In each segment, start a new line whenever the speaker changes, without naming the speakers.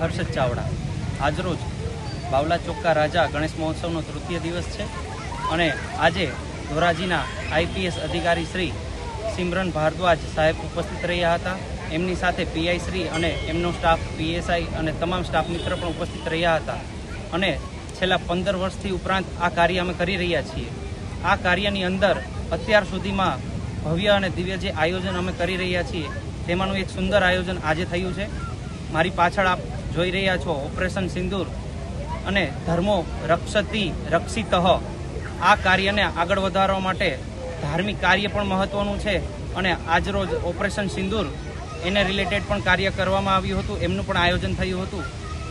હર્ષદ ચાવડા. આજરોજ બાવલા ચોક્કા રાજા ગણેશ મહોત્સવનો તૃતીય દિવસ છે અને આજે ધોરાજીના આઈપીએસ અધિકારી શ્રી સિમરન ભારદ્વાજ સાહેબ ઉપસ્થિત રહ્યા હતા. એમની સાથે પીઆઈ શ્રી અને એમનો સ્ટાફ, પીએસઆઈ અને તમામ સ્ટાફ મિત્ર પણ ઉપસ્થિત રહ્યા હતા અને છેલ્લા પંદર વર્ષથી ઉપરાંત આ કાર્ય અમે કરી રહ્યા છીએ. આ કાર્યની અંદર અત્યાર સુધીમાં ભવ્ય અને દિવ્ય જે આયોજન અમે કરી રહ્યા છીએ, તેમાંનું એક સુંદર આયોજન આજે થયું છે. મારી પાછળ આપ જોઈ રહ્યા છો, ઓપરેશન સિંદૂર અને ધર્મો રક્ષતી, રક્ષિત. આ કાર્યને આગળ વધારવા માટે ધાર્મિક કાર્ય પણ મહત્વનું છે અને આજરોજ ઓપરેશન સિંદૂર એને રિલેટેડ પણ કાર્ય કરવામાં આવ્યું હતું, એમનું પણ આયોજન થયું હતું.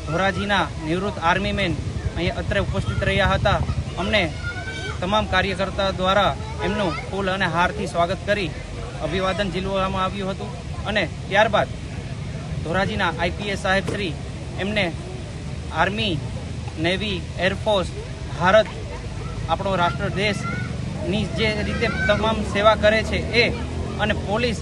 ધોરાજીના નિવૃત્ત આર્મી મેન અહીંયા અત્રે ઉપસ્થિત રહ્યા હતા. અમને તમામ કાર્યકર્તા દ્વારા એમનું ફૂલ અને હારથી સ્વાગત કરી અભિવાદન ઝીલવામાં આવ્યું હતું અને ત્યારબાદ ધોરાજીના આઈપીએસ સાહેબ શ્રી એમને આર્મી, નેવી, એરફોર્સ, ભારત, આપણો રાષ્ટ્ર દેશની જે રીતે તમામ સેવા કરે છે એ અને પોલીસ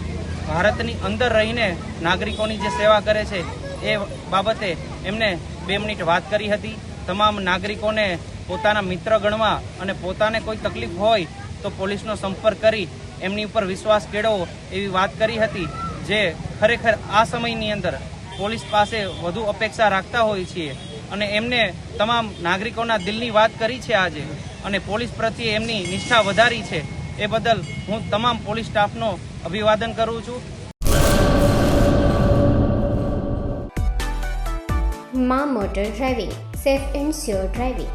ભારતની અંદર રહીને નાગરિકોની જે સેવા કરે છે એ બાબતે એમને બે મિનિટ વાત કરી હતી. તમામ નાગરિકોને પોતાના મિત્ર ગણવા અને પોતાને કોઈ તકલીફ હોય તો પોલીસનો સંપર્ક કરી એમની ઉપર વિશ્વાસ કેળવો એવી વાત કરી હતી, જે ખરેખર આ સમયની અંદર પોલીસ પાસે વધુ અપેક્ષા રાખતા હોય છીએ અને એમને તમામ નાગરિકોના દિલની વાત કરી છે આજે અને પોલીસ પ્રત્યે એમની નિષ્ઠા વધારી છે એ બદલ હું તમામ પોલીસ સ્ટાફનો અભિવાદન કરું છું.
મા motor driving, safe and sure driving.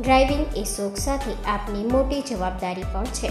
Driving એ શોખ સાથે આપની મોટી જવાબદારી પણ છે.